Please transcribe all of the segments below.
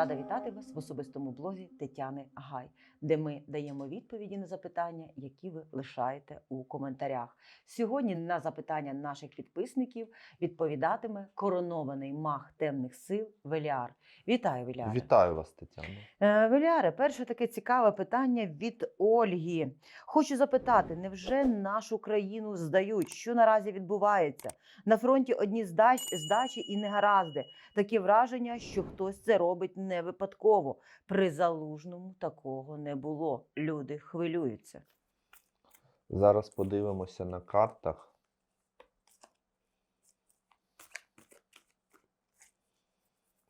Рада вітати вас в особистому блозі Тетяни Гай, де ми даємо відповіді на запитання, які ви лишаєте у коментарях. Сьогодні на запитання наших підписників відповідатиме коронований маг темних сил Веліар. Вітаю, Веліаре! Вітаю вас, Тетяно. Е, Веліаре, перше таке цікаве питання від Ольги. Хочу запитати: невже нашу країну здають? Що наразі відбувається? На фронті одні здач, здачі і негаразди. Таке враження, що хтось це робить не випадково. При залужному такого не було. Люди хвилюються. Зараз подивимося на картах.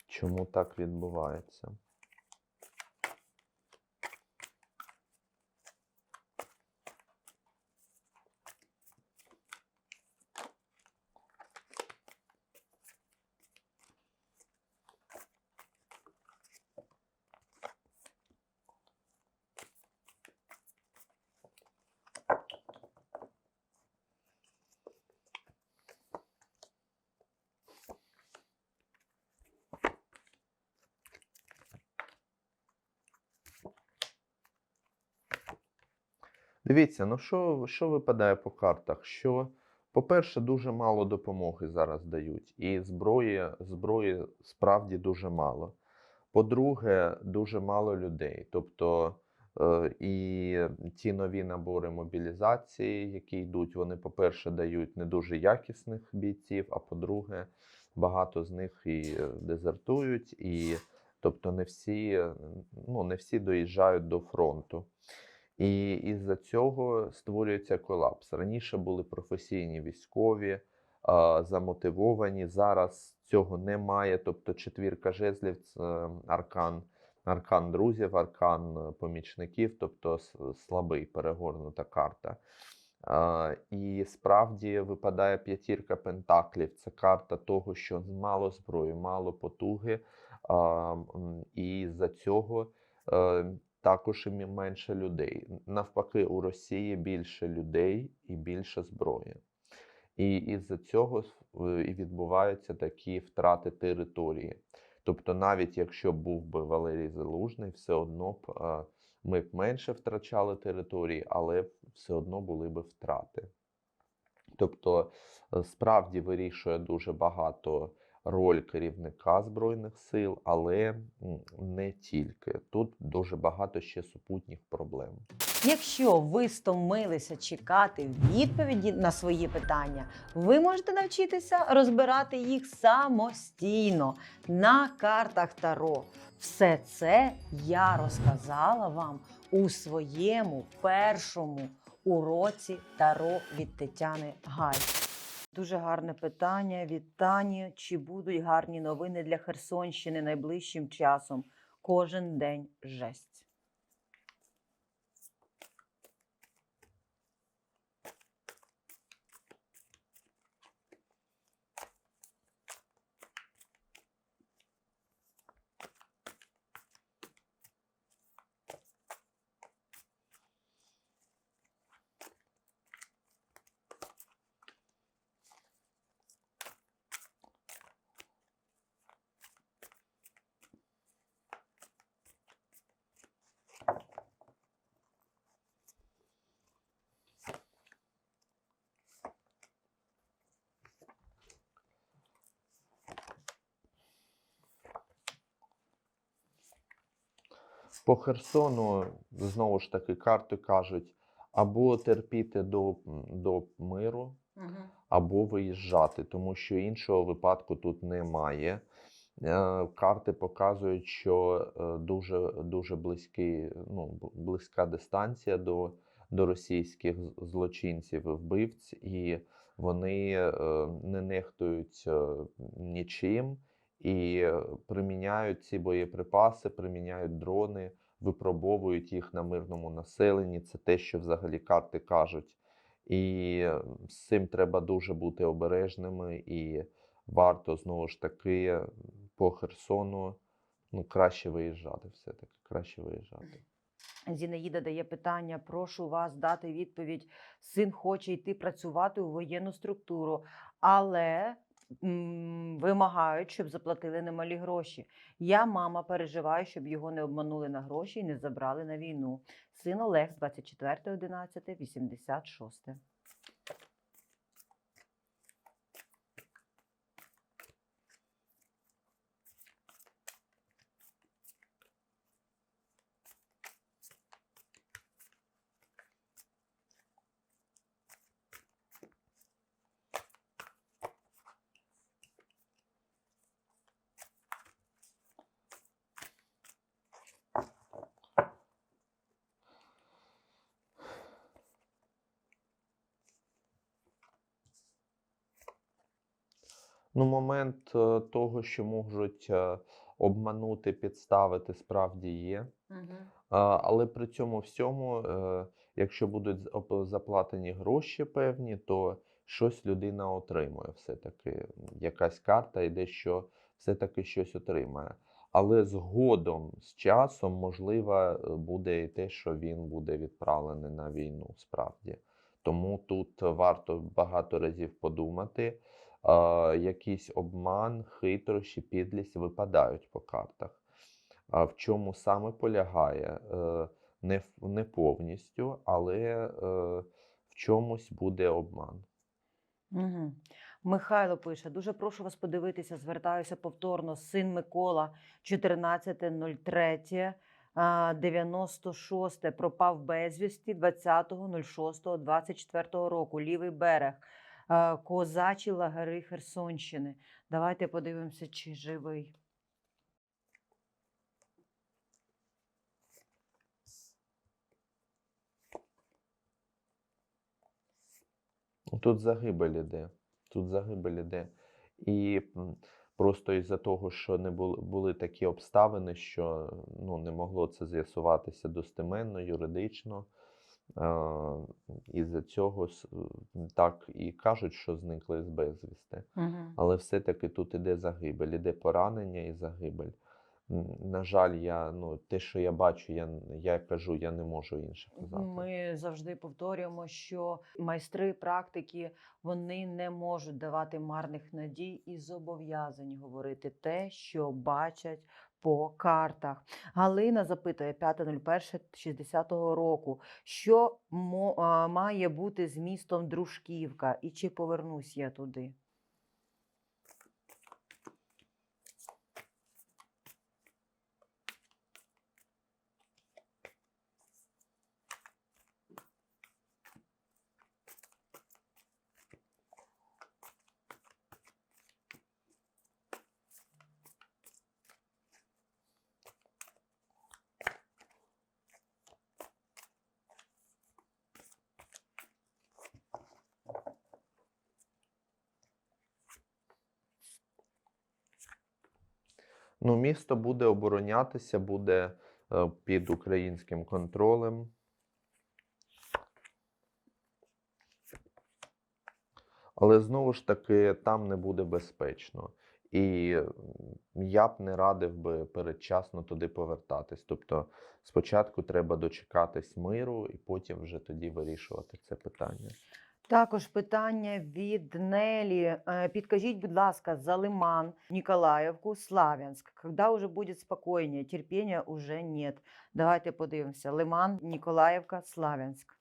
Чому так відбувається? Дивіться, ну що, що випадає по картах? Що, по-перше, дуже мало допомоги зараз дають, і зброї, зброї справді дуже мало. По-друге, дуже мало людей. Тобто е, і ті нові набори мобілізації, які йдуть, вони, по-перше, дають не дуже якісних бійців, а по-друге, багато з них і дезертують, і тобто не всі, ну, не всі доїжджають до фронту. І із-за цього створюється колапс. Раніше були професійні військові, замотивовані. Зараз цього немає. Тобто четвірка жезлів це аркан, аркан друзів, аркан помічників, тобто слабий перегорнута карта. І справді випадає п'ятірка пентаклів. Це карта того, що мало зброї, мало потуги. І з-за цього е, також і менше людей. Навпаки, у Росії більше людей і більше зброї. І із-за цього і відбуваються такі втрати території. Тобто, навіть якщо був би Валерій Залужний, все одно б ми б менше втрачали території, але все одно були б втрати. Тобто, е, справді вирішує дуже багато роль керівника Збройних сил, але не тільки. Тут дуже багато ще супутніх проблем. Якщо ви стомилися чекати відповіді на свої питання, ви можете навчитися розбирати їх самостійно на картах Таро. Все це я розказала вам у своєму першому уроці Таро від Тетяни Гай. Дуже гарне питання від Тані. Чи будуть гарні новини для Херсонщини найближчим часом? Кожен день жесть. По Херсону знову ж таки карти кажуть або терпіти до, до миру, або виїжджати, тому що іншого випадку тут немає. Е, Карти показують, що е, дуже, дуже близький, ну, близька дистанція до, до російських злочинців, вбивць, і вони е, не нехтують нічим і е, приміняють ці боєприпаси, приміняють дрони, випробовують їх на мирному населенні. Це те, що взагалі карти кажуть. І е, з цим треба дуже бути обережними, і варто знову ж таки е, по Херсону ну, краще виїжджати, все-таки краще виїжджати. Зінаїда дає питання: прошу вас дати відповідь. Син хоче йти працювати у воєнну структуру, але вимагають, щоб заплатили немалі гроші. Я, мама, переживаю, щоб його не обманули на гроші і не забрали на війну. Син Олег, 24.11.86. Ну, момент е, того, що можуть е, обманути, підставити, справді є. А, Але при цьому всьому, е, якщо будуть заплатені гроші певні, то щось людина отримує все-таки. Якась карта йде, що все-таки щось отримає. Але згодом, з часом, можливо, буде і те, що він буде відправлений на війну справді. Тому тут варто багато разів подумати. Якийсь обман, хитрощі, підлість випадають по картах. А в чому саме полягає? Е, Не, не повністю, але е, в чомусь буде обман. Угу. Михайло пише: дуже прошу вас подивитися, звертаюся повторно. Син Микола, 14.03. а, 96 пропав безвісті 20.06.24 року. Лівий берег, козачі лагери Херсонщини. Давайте подивимося, чи живий. Тут загибель іде. Тут загибель іде. І просто із-за того, що не були, були такі обставини, що ну, не могло це з'ясуватися достеменно, юридично. Е, Із-за цього так і кажуть, що зникли з безвісти. Угу. Але все-таки тут іде загибель, іде поранення і загибель. На жаль, я, ну, те, що я бачу, я, я кажу, я не можу інше казати. Ми завжди повторюємо, що майстри практики вони не можуть давати марних надій і зобов'язані говорити те, що бачать по картах. Галина запитує 5.01.60 року, що має бути з містом Дружківка, і чи повернусь я туди? Ну, місто буде оборонятися, буде е, під українським контролем. Але знову ж таки, там не буде безпечно. І я б не радив би передчасно туди повертатись. Тобто, спочатку треба дочекатись миру, і потім вже тоді вирішувати це питання. Також питання від Нелі. Е, Підкажіть, будь ласка, за Лиман, Ніколаївку, Славянськ. Когда уже буде спокійніше? Терпіння уже нет. Давайте подивимося. Лиман, Ніколаївка, Славянськ.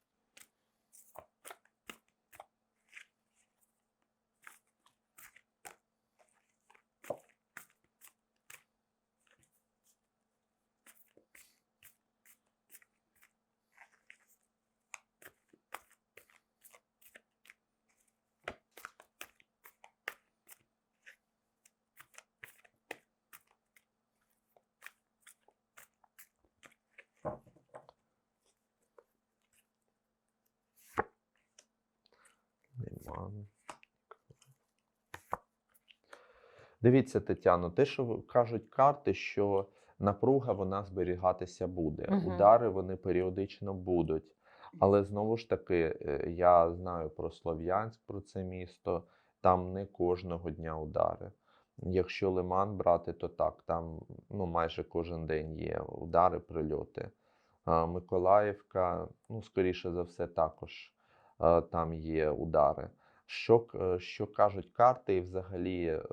Дивіться, Тетяно, те, що кажуть карти, що напруга вона зберігатися буде. Мгм. Удари вони періодично будуть. Але знову ж таки, е, я знаю про Слов'янськ, про це місто. Там не кожного дня удари. Якщо Лиман брати, то так, там ну, майже кожен день є удари, прильоти. Миколаївка, ну, скоріше за все, також там є удари. Що, е, що кажуть карти, і взагалі, е,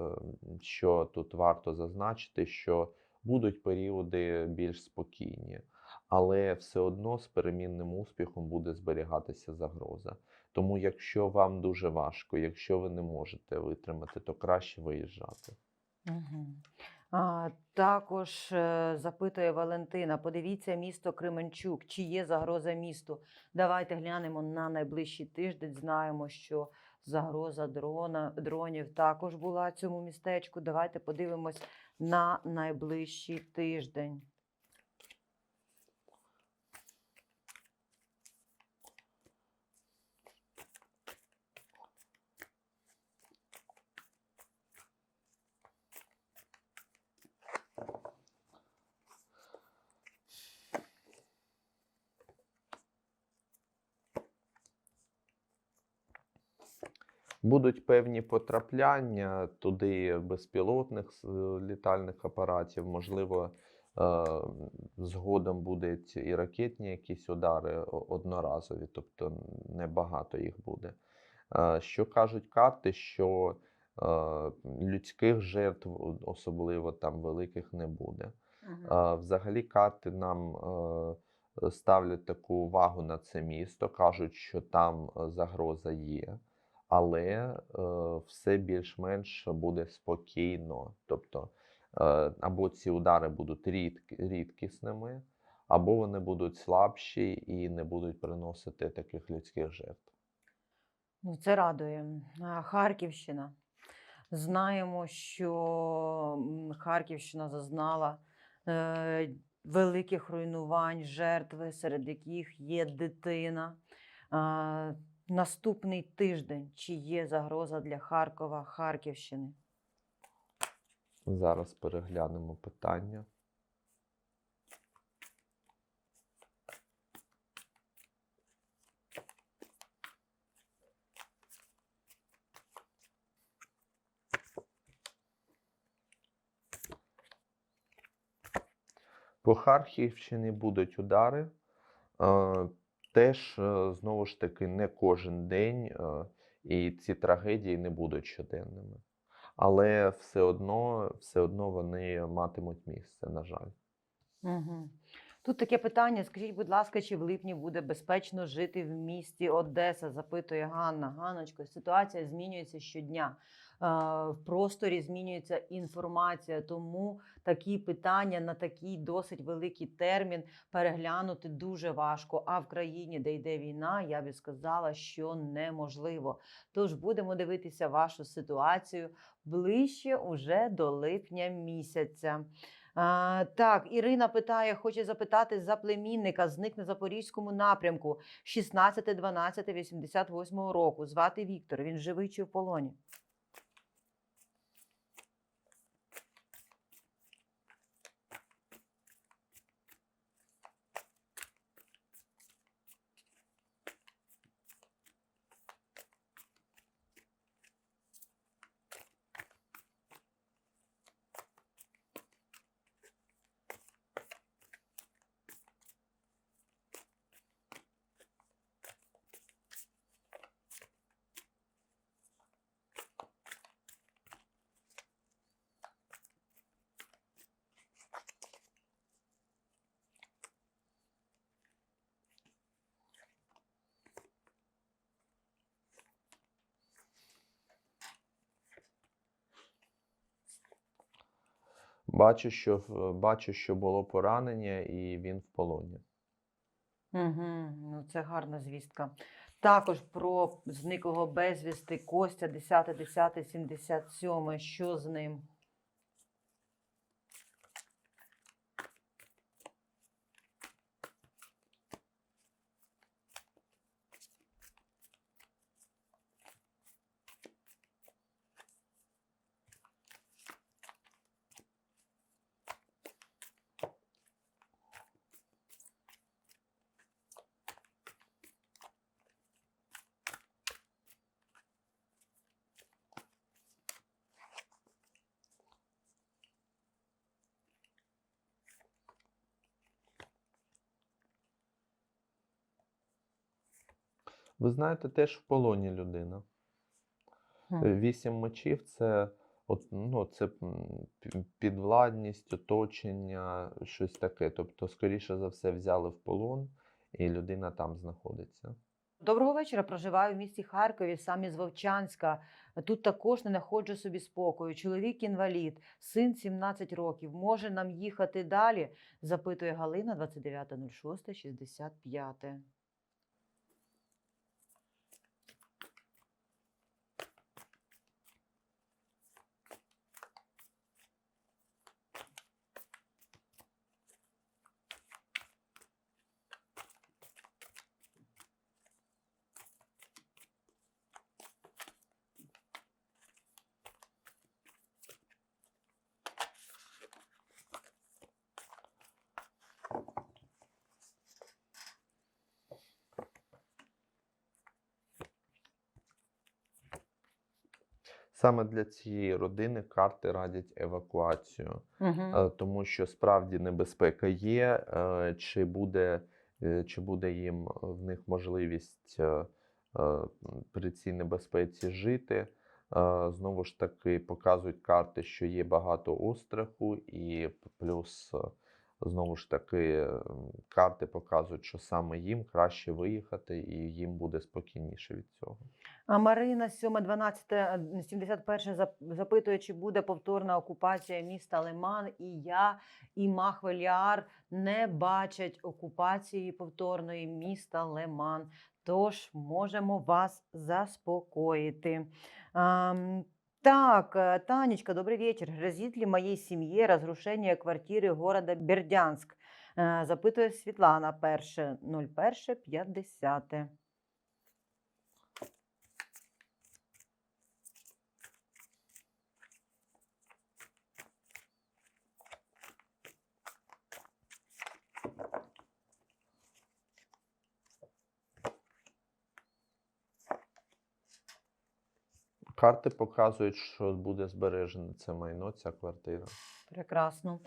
що тут варто зазначити, що будуть періоди більш спокійні, але все одно з перемінним успіхом буде зберігатися загроза. Тому, якщо вам дуже важко, якщо ви не можете витримати, то краще виїжджати. Угу. А, також е, запитує Валентина: подивіться місто Кременчук, чи є загроза місту. Давайте глянемо на найближчий тиждень. Знаємо, що загроза дрона, дронів також була цьому містечку. Давайте подивимось на найближчий тиждень. Будуть певні потрапляння туди безпілотних літальних апаратів, можливо, е, згодом будуть і ракетні якісь удари одноразові, тобто небагато їх буде. Е, Що кажуть карти, що е, людських жертв особливо там великих не буде. Взагалі карти нам ставлять таку увагу на це місто, кажуть, що там загроза є, але е, все більш-менш буде спокійно. Тобто е, або ці удари будуть рідкі, рідкісними, або вони будуть слабші і не будуть приносити таких людських жертв. Ну, це радує. Харківщина. Знаємо, що Харківщина зазнала е, великих руйнувань, жертви, серед яких є дитина. А, наступний тиждень, чи є загроза для Харкова, Харківщини? Зараз переглянемо питання. По Харківщині будуть удари. Теж е, знову ж таки не кожен день, е, і ці трагедії не будуть щоденними. Але все одно, все одно вони матимуть місце, на жаль. Угу. Тут таке питання: скажіть, будь ласка, чи в липні буде безпечно жити в місті Одеса? Запитує Ганна. Ганночко, ситуація змінюється щодня. В просторі змінюється інформація, тому такі питання на такий досить великий термін переглянути дуже важко. А в країні, де йде війна, я би сказала, що неможливо. Тож будемо дивитися вашу ситуацію ближче уже до липня місяця. А, так, Ірина питає, хоче запитати за племінника, зник на запорізькому напрямку 16.12.88 року. Звати Віктор. Він живий чи в полоні? Бачу, що, бачу, що було поранення, і він в полоні. Угу, ну це гарна звістка. Також про зниклого безвісти Костя 10.10.77. Що з ним? Ви знаєте, теж в полоні людина. Вісім мечів це, от, ну, це підвладність, оточення, щось таке. Тобто, скоріше за все, взяли в полон, і людина там знаходиться. Доброго вечора. Проживаю в місті Харкові, сам із Вовчанська. Тут також не знаходжу собі спокою. Чоловік інвалід, син 17 років. Може нам їхати далі? запитує Галина 29.06.65. Саме для цієї родини карти радять евакуацію. Угу. Тому що справді небезпека є. е, Чи буде, е, чи буде їм в них можливість при цій небезпеці жити? Знову ж таки, показують карти, що є багато остраху, і плюс знову ж таки е, карти показують, що саме їм краще виїхати, і їм буде спокійніше від цього. А Марина 7.12.71 зап- запитує, чи буде повторна окупація міста Лиман. І я, і Махвеліар не бачать окупації повторної міста Лиман. Тож можемо вас заспокоїти. Ам, так, э, Танечка, добрый вечер. Грозит ли моей семье разрушение квартиры города Бердянск? Е, Запитує Світлана, перше, 01.50. Карти показують, що буде збережене це майно, ця квартира. Прекрасно.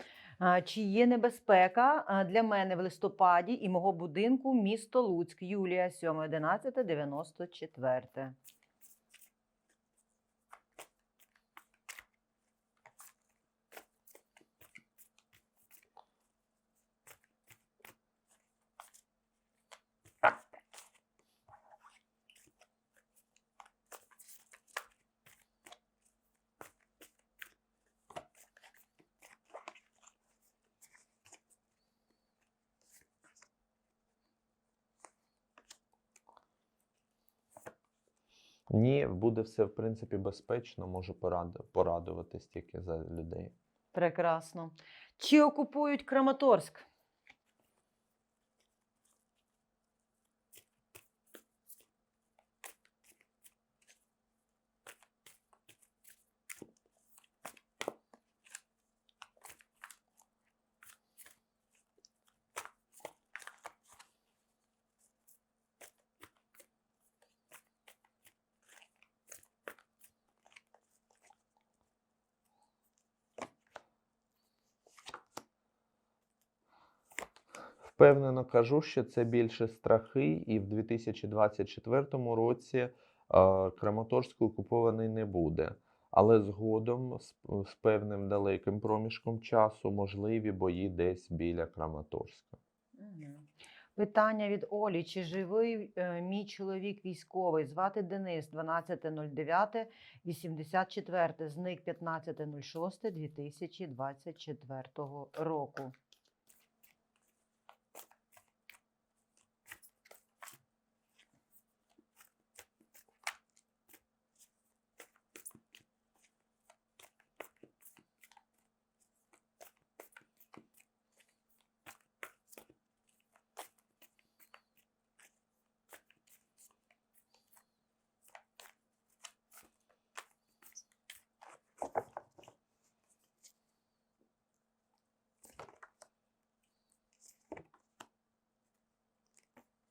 Чи є небезпека для мене в листопаді і мого будинку місто Луцьк, Юлія, 7.11.94. Ні, буде все в принципі безпечно, можу порадуватись тільки за людей. Прекрасно. Чи окупують Краматорськ? Впевнено кажу, що це більше страхи, і в 2024 році е, Краматорськ окупований не буде. Але згодом з, певним далеким проміжком часу можливі бої десь біля Краматорська. Питання від Олі. Чи живий е, мій чоловік військовий? Звати Денис, 12.09, 84, зник 15.06, 2024 року.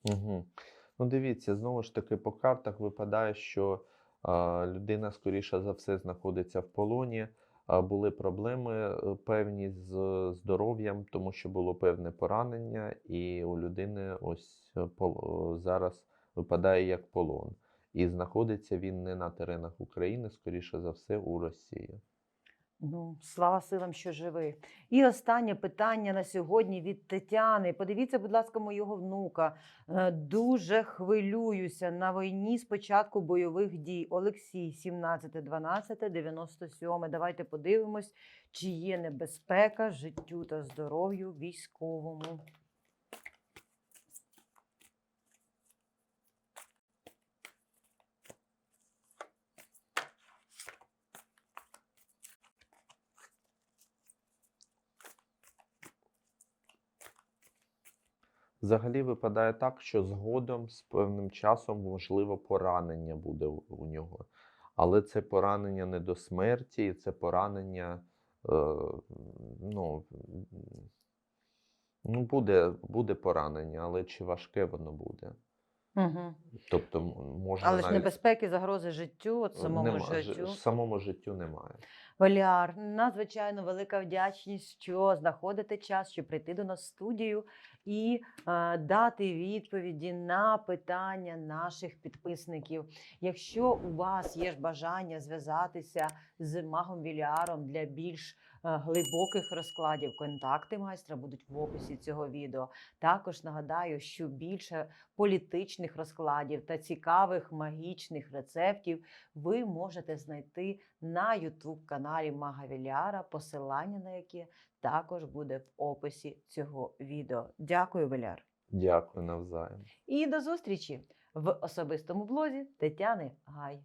Угу. Ну, дивіться, знову ж таки, по картах випадає, що а, людина, скоріше за все, знаходиться в полоні. А, були проблеми е, певні з здоров'ям, тому що було певне поранення, і у людини ось е, е, зараз випадає як полон. І знаходиться він не на теренах України, скоріше за все, у Росії. Ну, слава силам, що живий. І останнє питання на сьогодні від Тетяни. Подивіться, будь ласка, моєго внука. Е, Дуже хвилююся на війні з початку бойових дій. Олексій, 17.12.97. Давайте подивимось, чи є небезпека життю та здоров'ю військовому. Взагалі випадає так, що згодом з певним часом можливо поранення буде у нього. Але це поранення не до смерті, і це поранення, е, ну, ну буде, буде поранення, але чи важке воно буде? Угу. Тобто можна Але ж небезпеки, загрози життю, от самому нема- ж- життю. самому життю немає. Валіар, надзвичайно велика вдячність, що знаходите час, щоб прийти до нас в студію і е, дати відповіді на питання наших підписників. Якщо у вас є бажання зв'язатися з магом Віліаром для більш глибоких розкладів, контакти майстра будуть в описі цього відео. Також нагадаю, що більше політичних розкладів та цікавих магічних рецептів ви можете знайти на youtube каналі Мага Віляра, посилання на яке також буде в описі цього відео. Дякую, Віляр. Дякую навзаєм. І до зустрічі в особистому блозі Тетяни Гай.